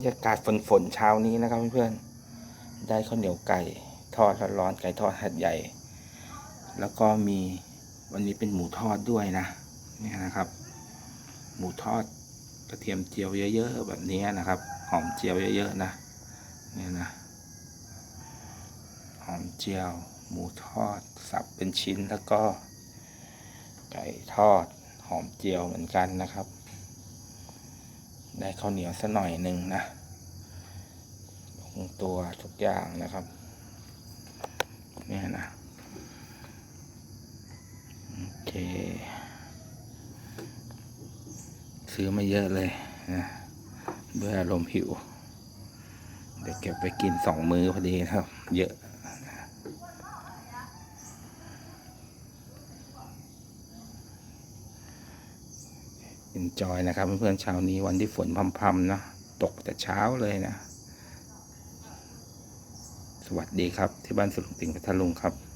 บรรยากาศฝนฝนๆเช้านี้นะครับเพื่อนๆได้ข้าวเหนียวไก่ทอดร้อนๆไก่ทอดหัดใหญ่ แล้วก็มีวันนี้เป็นหมูทอดด้วยนะเนี่ยนะครับ หมูทอดกระเทียมเจียวเยอะๆแบบนี้นะครับ หอมเจียวเยอะๆนะเนี่ยนะหอมเจียว หมูทอดสับเป็นชิ้นแล้วก็ ไก่ทอดหอมเจียวเหมือนกันนะครับ ได้ข้าวเหนียวสักหน่อยหนึ่งนะลงตัวทุกอย่างนะครับ เนี่ยนะ โอเค ซื้อมาเยอะเลยนะด้วยอารมณ์หิว เดี๋ยวเก็บไปกินสองมื้อพอดีครับ เยอะ เอนจอยนะครับเพื่อนๆเช้านี้วันที่ฝนพรำๆนะตกแต่เช้าเลยนะ สวัสดีครับที่บ้านสุลุงติงพัทลุงครับ